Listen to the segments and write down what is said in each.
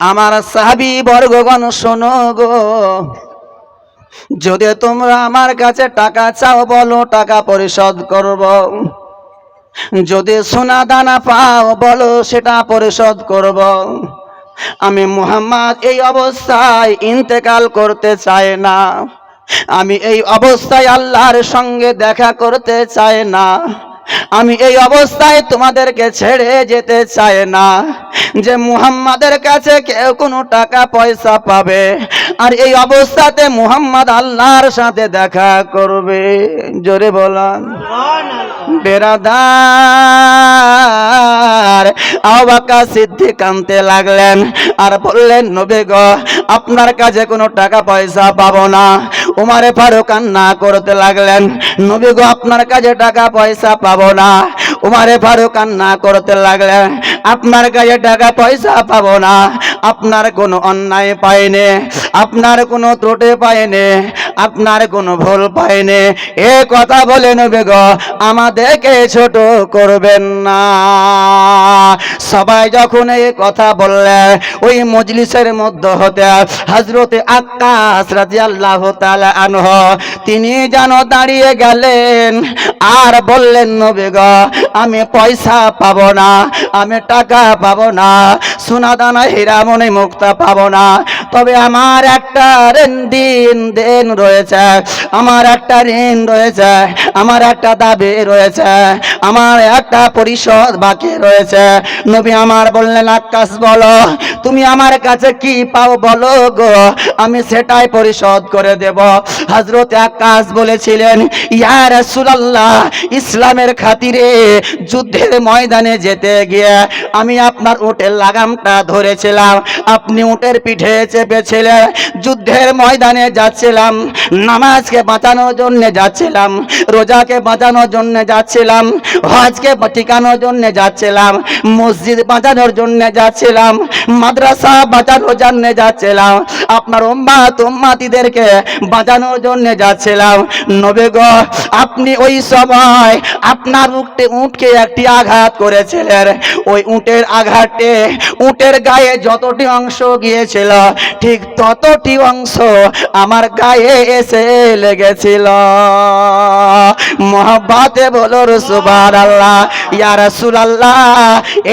আমার সাহাবি বর্গগণ, শোনো গো। যদি তোমরা আমার কাছে টাকা চাও, বলো, টাকা পরিশোধ করব। যদি সোনা দানা পাও, বলো, সেটা পরিশোধ করব। আমি মুহাম্মদ এই অবস্থায় ইন্তেকাল করতে চাই না। আমি এই অবস্থায় আল্লাহর সঙ্গে দেখা করতে চাই না। আমি এই অবস্থায় তোমাদেরকে ছেড়ে যেতে চাই না যে মুহাম্মাদের কাছে কেউ কোনো টাকা, পয়সা পাবে। আর এই অবস্থাতে মুহাম্মদ আল্লাহর সাথে দেখা করবে। জোরে বলান। বেরাদার। আবাকা সিদ্ধি কানতে লাগলেন আর বললেন, নবে গ, আপনার কাছে কোনো টাকা পয়সা পাবো না। উমারে ফারুক কান্না করতে লাগলেন, নবী গো, আপনার কাছে টাকা পয়সা পাবো না। উমারে ফারুক কান্না করতে লাগলেন আপনার কাছে টাকা পয়সা পাবো না, আপনার কোনো অন্যায় পাইনে, আপনার কোনো ত্রুটি পায়নি আপনার কোনো ভুল পাইনে। এ কথা বলে নেবে গো, আমাদেরকে ছোট করবেন না। সবাই যখন এই কথা বললে, ওই মজলিসের মধ্যে হতে হজরতে আকাশ রাজি আল্লাহ আনহ, তিনি যেন দাঁড়িয়ে গেলেন, আর বললেন, নবে গো আমি পয়সা পাব না, আমি টাকা পাব না সোনা দানা হীরা মনে মুক্তা পাব না তবে আমার একটা দিন, দেন রয়েছে। আমার একটা ঋণ রয়েছে। আমার একটা দাবি রয়েছে। আমার একটা পরিশোধ বাকি রয়েছে। নবী আমার বললেন, আকাশ, বলো, তুমি আমার কাছে কি পাও বলো গো? আমি সেটাই পরিশোধ করে দেব। হজরত আকাশ বলেছিলেন ইয়ার রাসূলুল্লাহ, ইসলামের খাতিরে যুদ্ধের ময়দানে যেতে গিয়ে আমি আপনার উটের লাগামটা ধরেছিলাম। আপনি উটের পিঠে চেপেছিলেন যুদ্ধের ময়দানে যাচ্ছিলাম, নামাজকে বাঁচানোর জন্য যাচ্ছিলাম, রোজাকে বাঁচানোর জন্য যাচ্ছিলাম, হজকে টিকানোর জন্য যাচ্ছিলাম, মসজিদ বাঁচানোর জন্য যাচ্ছিলাম, মাদ্রাসা বাঁচানোর জন্য যাচ্ছিলাম, আপনার উম্মা তুম্মাতিদেরকে বাঁচানোর জন্য যাচ্ছিলাম। নবে গো, আপনি ওই সময় আপনার উঠে উঠকে একটি আঘাত করেছিলেন। ওই উটের আঘাতে, উটের গায়ে যতটি অংশ গিয়েছিল ঠিক ততটি অংশ আমার গায়ে এসে লেগেছিল। মহাব্বাতে বলো সুবার আল্লাহ ইয়া রাসূলুল্লাহ,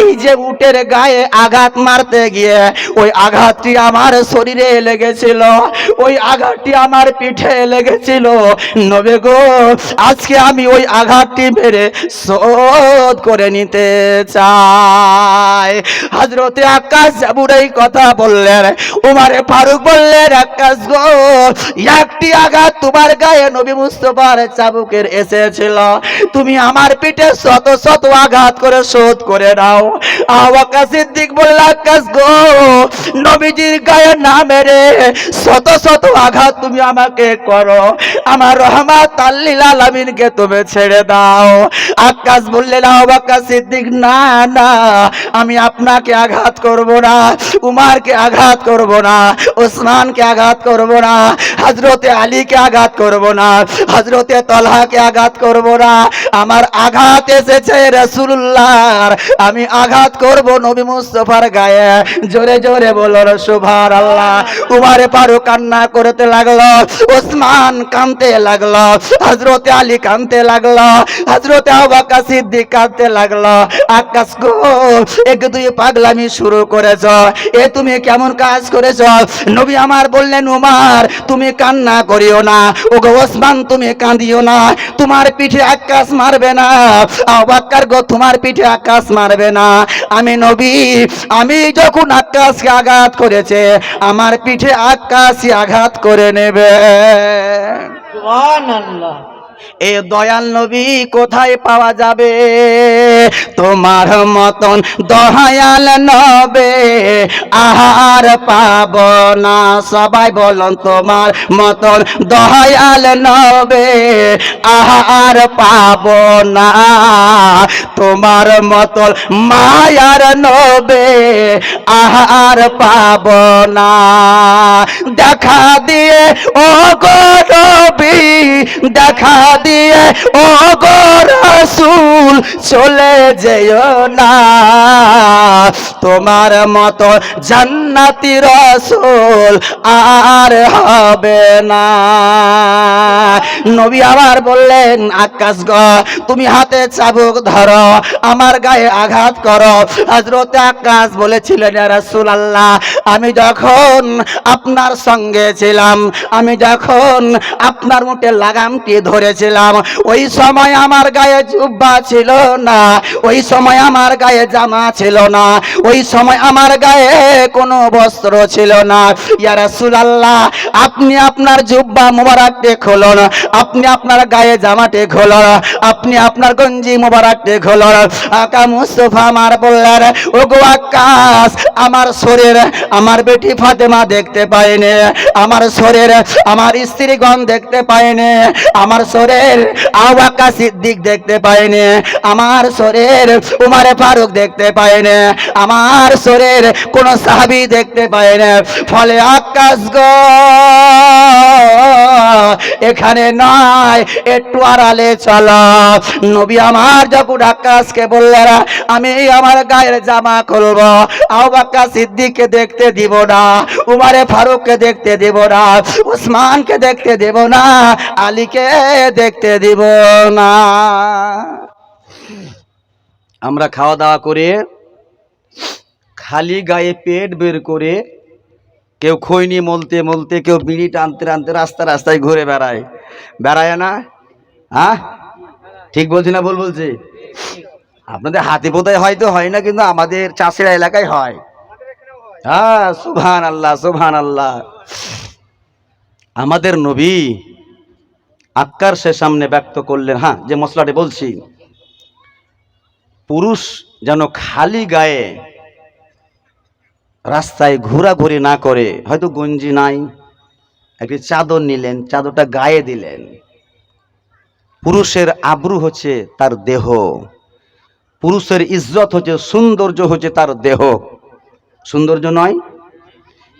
এই যে উটের গায়ে আঘাত মারতে গিয়ে ওই আঘাতটি আমার শরীরে লেগেছিল, ওই আঘাতটি আমার পিঠে লেগেছিল। নবে গো, আজকে আমি ওই আঘাতটি মেরে শোধ করে নিতে চাই। হজরতে আকাশ জাবুর এই কথা বললেন উমারে ফারুক বললেন আকাশ গো, একটি আঘাত তোমার গায়ে নবী মুস্তফার চাবুকের এসেছিল। তুমি আমার পিঠে শত শত আঘাত করে শোধ করে নাও আওয়াকা সিদ্দিক বলল আকাশ গো, নবীজির গায়ে না মেরে শত শত আঘাত তুমি আমাকে করো। আমার রহমাত আল্লিল আলামিনকে তুমি ছেড়ে দাও। আকাশ বললেন আওয়াকা সিদ্দিক, না না, আমি আপনাকে আঘাত করব না, উমারকে আঘাত করব না। ওসমানকে আঘাত করব না হজরতে আলীকে আঘাত করব না হজরতে তলহাকে আঘাত করব না আমার আঘাত এসেছে রসুল্লাহর আমি আঘাত করব নবী মুস্তফার গায়ে। জোরে জোরে বলো সুভার আল্লাহ উমারে পারো কান্না করতে লাগল ওসমান কানতে লাগল হজরতে আলী কানতে লাগল হজরতে আবাকা সিদ্দিক কানতে লাগল। আকাশ গো, এক দুই পাগলামি শুরু করেছ। এ তুমি কেমন কাজ করেছ? নবী আমার বললেন উমার তুমি কান্না করিও না। ও গো ওসমান তুমি কাঁদিও না। তোমার পিঠে আকাশ মারবে না। আবাক্কার গো তোমার পিঠে আকাশ মারবে না। আমি নবী আমি যখন আকাশকে আঘাত করেছে আমার পিঠে আকাশই আঘাত করে নেবে। সুবহানাল্লাহ। এ দয়াল নবী কোথায় পাওয়া যাবে? তোমার মতন দহায়াল নবে, আহার পাব না। সবাই বলুন, তোমার মতন দহায়াল নবে, আহার পাব না। তোমার মতন মায়ার নবে, আহার পাব না। দেখা দিয়ে ও গো নবী, দেখা দিয়ে ও গো রাসূল চলে যেও না। তোমার মতো জান্নাতি রসুল আর হবে না। নবী আবার বললেন, আকাশ গ, তুমি হাতে চাবুক ধরো, আমার গায়ে আঘাত করো। হজরত আকাশ বলেছিলেন রাসুল আল্লাহ আমি যখন আপনার সঙ্গে ছিলাম, আমি যখন আপনার মুঠে লাগামটি ধরেছিলাম, ওই সময় আমার গায়ে জুব্বা ছিল না, ওই সময় আমার গায়ে জামা ছিল না। ওই সময় আমার গায়ে কোনো বস্ত্র ছিল না। ইয়া রাসূলুল্লাহ, আপনি আপনার জুব্বা মোবারকটি খোলন আপনি আপনার গায়ে জামাটি খোলন আপনি আপনার গঞ্জি মোবারকটি খোলন আকা মুস্তফা আমার বললেন ও গো আকাশ, আমার শরীর, আমার বেটি ফাতেমা দেখতে পাইনি। আমার শরীর, আমার স্ত্রীগণ দেখতে পাইনি। আমার শরীর আওয়াকা সিদ্দিক দেখতে পাইনি। আমার শরীর, উমারে ফারুক দেখতে পাইনি। আমার শরীর কোন সাহাবি দেখতে পায় পাইনি ফলে আকাশ গো, এখানে নয়, একটু আড়ালে চলো। নবী আমার যখন আকাশকে বললেন, আমি আমার গায়ের জামা খুলবো আবাক্কা সিদ্দিককে দেখতে দিব না, উমারে ফারুককে দেখতে দিব না, উসমানকে দেখতে দেব না, আলীকে দেখতে দিব না। আমরা খাওয়া দাওয়া করে খালি গায়ে পেট বের করে কেউ খৈনি মলতে মলতে কেউ বিড়ি টানতে টানতে রাস্তা রাস্তায় ঘুরে বেড়ায়। বেড়ায় না? হ্যাঁ? ঠিক বলছি না ভুল বলছি? আপনাদের হাতে পোতায় হয়তো হয় না, কিন্তু আমাদের চাষের এলাকায় হয়। হ্যাঁ সুভান আল্লাহ সুভান আল্লাহ আমাদের নবী আক্কার সে সামনে ব্যক্ত করলেন হ্যাঁ যে মশলাটি বলছি। পুরুষ যেন খালি গায়ে রাস্তায় ঘোরাঘুরি না করে, হয়তো গঞ্জি নাই, একটি চাদর নিলেন, চাদরটা গায়ে দিলেন। পুরুষের আব্রু হচ্ছে তার দেহ, পুরুষের ইজ্জত হচ্ছে, সৌন্দর্য হচ্ছে তার দেহ। সৌন্দর্য নয়,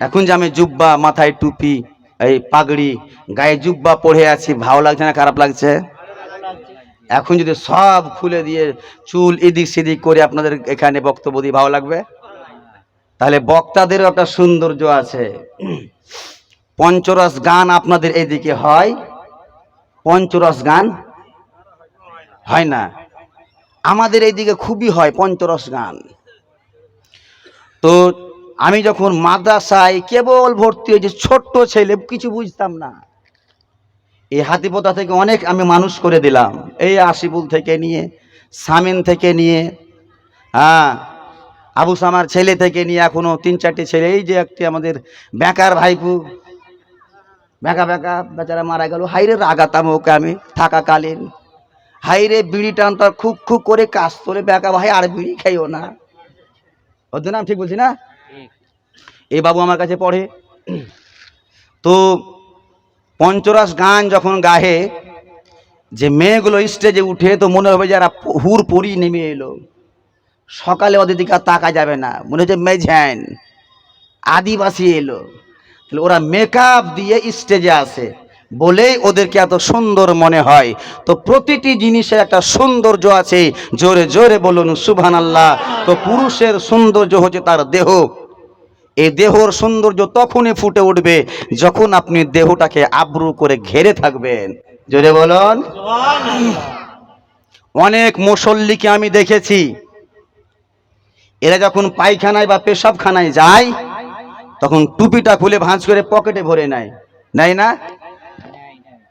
এখন যে আমি জুব্বা, মাথায় টুপি, এই পাগড়ি, গায়ে জুব্বা পড়ে আছি, ভালো লাগছে না, খারাপ লাগছে? এখন যদি সব খুলে দিয়ে চুল এদিক সেদিক করে আপনাদের এখানে বক্তব্য দিয়ে ভালো লাগবে? তাহলে বক্তাদেরও একটা সৌন্দর্য আছে। পঞ্চরস গান আপনাদের এদিকে হয়। পঞ্চরস গান হয় না। আমাদের এইদিকে খুবই হয় পঞ্চরস গান। তো আমি যখন মাদ্রাসায় কেবল ভর্তি হয়েছি, ছোট্ট ছেলে, কিছু বুঝতাম না। এই হাতিপোতা থেকে অনেক আমি মানুষ করে দিলাম। এই আশিপুল থেকে নিয়ে, সামিন থেকে নিয়ে হ্যাঁ আবু সামার ছেলে থেকে নিয়ে এখনও তিন চারটে ছেলে, এই যে একটি আমাদের বেকার ভাইপু। বেকা বেঁকা বেচারা মারা গেল। হাইরে রাগাতাম ওকে আমি থাকাকালীন। হাইরে বিড়ি টানতার খুব খুব করে কাজ তোলে। বেঁকা ভাই আর বিড়ি খাইও না। ওদের আমি ঠিক বলছি না? এই বাবু আমার কাছে পড়ে। তো পঞ্চরস গান যখন গাহে, যে মেয়েগুলো স্টেজে উঠে তো মনে হবে যারা হুর পরি নেমে এলো। সকালে ওদের দিকে আর তাকা যাবে না। মনে হচ্ছে মেঝেন। আদিবাসী এলো। তাহলে ওরা মেকআপ দিয়ে স্টেজে আসে বলেই ওদেরকে এত সুন্দর মনে হয়। তো প্রতিটি জিনিসের একটা সৌন্দর্য আছে। জোরে জোরে বলুন সুবহান আল্লাহ তো পুরুষের সৌন্দর্য হচ্ছে তার দেহ। এই দেহর সৌন্দর্য তখনই ফুটে উঠবে যখন আপনি দেহটাকে আব্রু করে ঘেরে থাকবেন। জোরে বলুন। অনেক মুসল্লিকে আমি দেখেছি। এরা যখন পায়খানায় বা পেশাবখানায় যায়, তখন টুপিটা খুলে ভাঁজ করে পকেটে ভরে নেয়। নেয় না?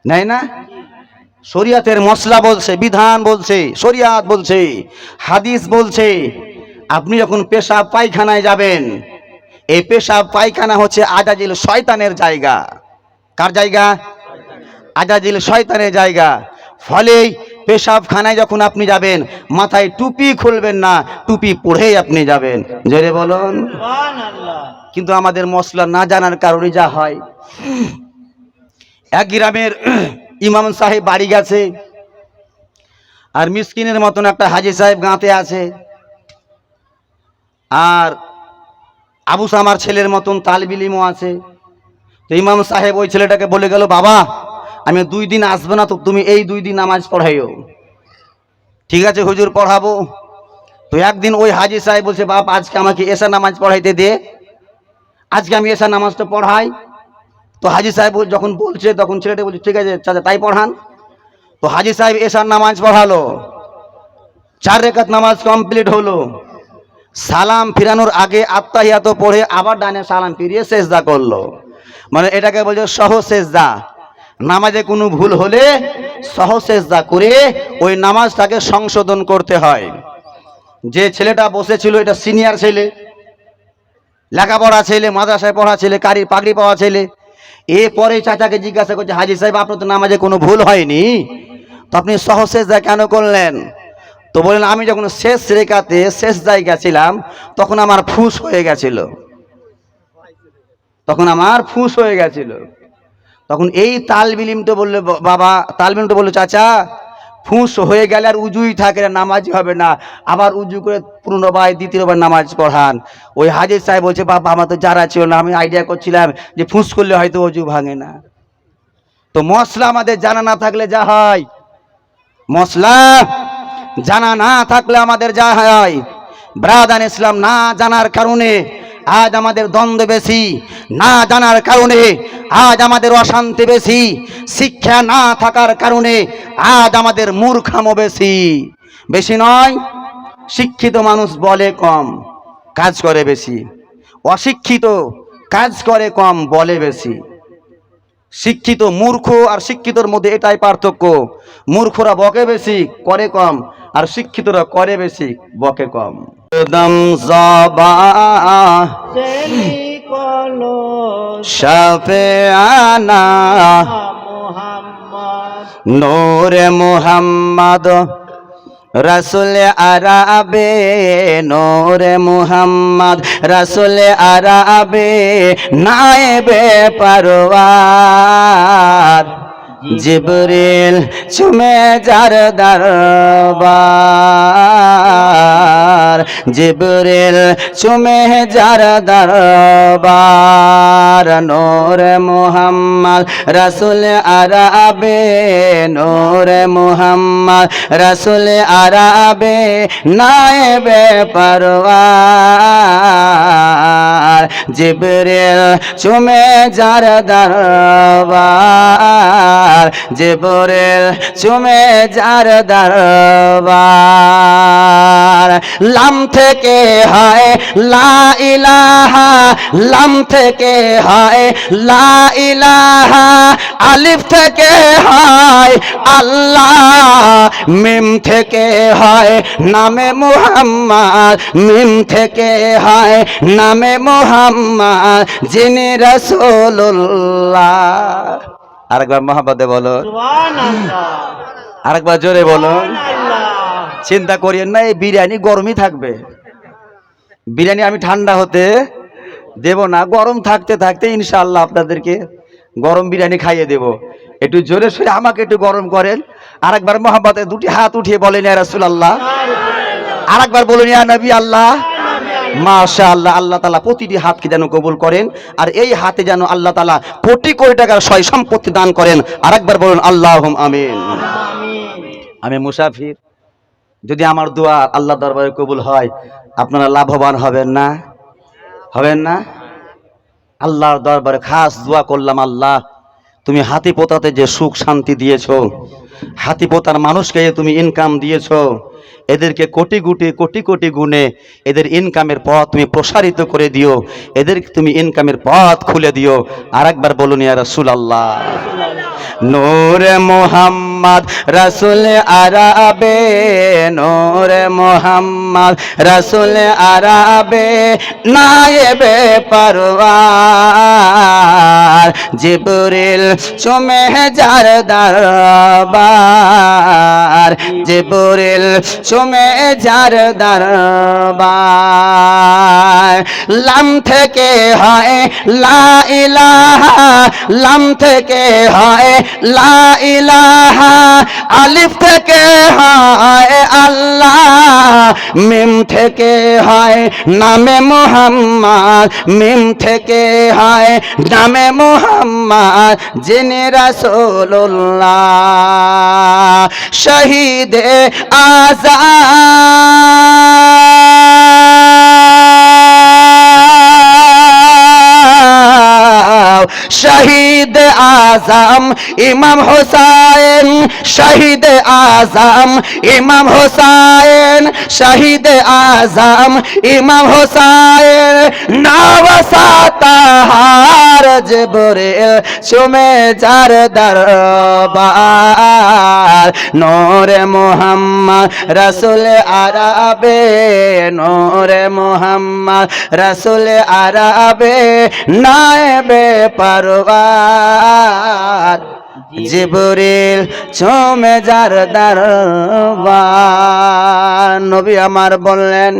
নেয় না? শরিয়াতের মশলা বলছে, বিধান বলছে, শরিয়াত বলছে, হাদিস বলছে, আপনি যখন পেশাব পায়খানায় যাবেন, এই পেশাব পায়খানা হচ্ছে আজাজিল শয়তানের জায়গা। কার জায়গা? আজাজিল শয়তানের জায়গা। ফলে পেশাবখানায় যখন আপনি যাবেন মাথায় টুপি খুলবেন না টুপি পড়েই আপনি যাবেন। জোরে বলুন। কিন্তু আমাদের মশলা না জানার কারণে যা হয়। এক গ্রামের ইমাম সাহেব বাড়ি গেছে আর মিসকিনের মতন একটা হাজি সাহেব গাঁতে আছে আর আবু সামার ছেলের মতন তালবিলিমও আছে। তো ইমাম সাহেব ওই ছেলেটাকে বলে গেল বাবা আমি দুই দিন আসব না তো তুমি এই দুই দিন নামাজ পড়াইও। ঠিক আছে, হুজুর পড়াবো। তো একদিন ওই হাজি সাহেব বলছে, বাপ, আজকে আমাকে এসা নামাজ পড়াইতে দে। আজকে আমি এসা নামাজটা পড়াই। তো হাজি সাহেব যখন বলছে, তখন ছেলেটা বলছে, ঠিক আছে, চাচা, তাই পড়ান। তো হাজি সাহেব এসার নামাজ পড়ালো। চার রেখাত নামাজ কমপ্লিট হলো। সালাম ফিরানোর আগে আত্মাহিয়াত পড়ে আবার ডানে সালাম ফিরিয়ে সেজদা করল। মানে এটাকে বলছে সহ সেজদা। নামাজে কোনো ভুল হলে সহ সেজদা করে ওই নামাজটাকে সংশোধন করতে হয়। যে ছেলেটা বসেছিল, এটা সিনিয়র ছেলে, লেখাপড়া ছেলে, মাদ্রাসায় পড়া ছেলে কারির পাগড়ি পাওয়া ছেলে। এ পরে চাচাকে জিজ্ঞাসা করছে, হাজি সাহেব, আপনার তো নামাজে কোনো ভুল হয়নি? তো আপনি সহসেজদা কেন করলেন? তো বললেন, আমি যখন শেষ রেখাতে শেষ দায় গেছিলাম তখন আমার ফুস হয়ে গেছিল। তখন আমার ফুস হয়ে গেছিল। তখন এই তাল বিলিমটা বললে, ব- বাবা তাল বিলিমটা বলল, চাচা, ফুঁস হয়ে গেলে আর উজুই থাকে না, নামাজই হবে না। আবার উজু করে পুনর্বার দ্বিতীয়বার নামাজ পড়ান। ওই হাজির সাহেব বলছে, বাবা, আমার তো যারা ছিল না, আমি আইডিয়া করছিলাম যে ফুঁস করলে হয়তো অজু ভাঙে না। তো মশলা আমাদের জানা না থাকলে যা হয়। মশলা জানা না থাকলে আমাদের যা হয়। ব্রাদান ইসলাম না জানার কারণে আজ আমাদের দ্বন্দ্ব বেশি, না জানার কারণে আজ আমাদের অশান্তি বেশি, শিক্ষা না থাকার কারণে আজ আমাদের মূর্খামো বেশি। বেশি নয়, শিক্ষিত মানুষ বলে কম, কাজ করে বেশি। অশিক্ষিত কাজ করে কম, বলে বেশি। শিক্ষিত মূর্খ আর শিক্ষিতর মধ্যে এটাই পার্থক্য। মূর্খরা বকে বেশি, করে কম। আর শিক্ষিতরা করে বেশি, বকে কম। দম জবা আনা, নূরে মুহাম্মদ, রসুল আরাবে, নূরে মুহাম্মদ, রসুল আরাবে, নায়েবে পরওয়ার। জিবরিল চুমে যার দরবার। জিবরিল চুমে যার দরবার। নূর মুহাম্মদ রসুল আরাবে, নূর মুহাম্মদ রসুল আরাবে, নায়েবে পরওয়ার। জিবরিল চুমে যার দরবার। জিবরিল চুমে যার দরবার। লাম থেকে হয় লা ইলাহা, লাম থেকে হয় লা ইলাহা, আলিফ থেকে হয় আল্লাহ। মিম থেকে হয় নামে মুহাম্মদ, মিম থেকে হয় নামে মুহাম্মদ, যিনি রসুল্লাহ আরেকবার মহাপদে বলো। আরেকবার জোরে বলো। চিন্তা করিয়েন না, এই বিরিয়ানি গরমই থাকবে। বিরিয়ানি আমি ঠান্ডা হতে দেব না, গরম থাকতে থাকতে ইনশাল্লাহ আপনাদেরকে গরম বিরিয়ানি খাইয়ে দেব। একটু জোরে সরে আমাকে একটু গরম করেন। আরেকবার মোহাম্মতে দুটি হাত উঠিয়ে বলেন, ইয়া রাসূলুল্লাহ। আরেকবার বলুন নবী আল্লাহ। মাশা আল্লাহ আল্লাহ তালা প্রতিটি হাতকে যেন কবুল করেন। আর এই হাতে যেন আল্লাহ তালা কোটি কোটি টাকার সয় সম্পত্তি দান করেন। আরেকবার বলুন আল্লাহ আমিন। আমিন। আমি মুসাফির। যদি আমার দোয়া আল্লাহ দরবারে কবুল হয় আপনারা লাভবান হবেন না? হবেন না? আল্লাহর দরবারে খাস দোয়া করলাম আল্লাহ তুমি হাতি পোতাতে যে সুখ শান্তি দিয়েছ হাতি পোতার মানুষকে তুমি ইনকাম দিয়েছ এদেরকে কোটি কোটি কোটি কোটি গুণে এদের ইনকামের পথ তুমি প্রসারিত করে দিও। এদেরকে তুমি ইনকামের পথ খুলে দিও। আর একবার বলুন, ইয়া রাসূল আল্লাহ নূর মোহাম্মদ রসুল আরাবে, নূর মোহাম্মদ রসুল আরাবে, নায়েবে পরওয়ার জিবরিল চুমে যার দরবার। জিবরিল চুমে যার দরবার। লাম থেকে হয় লা ইলাহা, লাম থেকে হয় লা ইলাহা, আলিফ থেকে হয় আল্লাহ, মিম থেকে হয় নামে মোহাম্মদ, মিম থেকে হয় নামে মোহাম্মদ যিনি রাসূলুল্লাহ, শহীদে আজাম শহীদ আজম ইমাম হোসাইন, শহীদ আজম ইমাম হোসাইন, শহীদ আজম ইমাম হোসাইন নবসাতাহার জবরিল সুমে যার দরবার। নূরে মোহাম্মদ রসুল আরবে, নূরে মোহাম্মদ রসুল আরবে, নায়েবে জিবরিল চমে যার দরবার। নবী আমার বললেন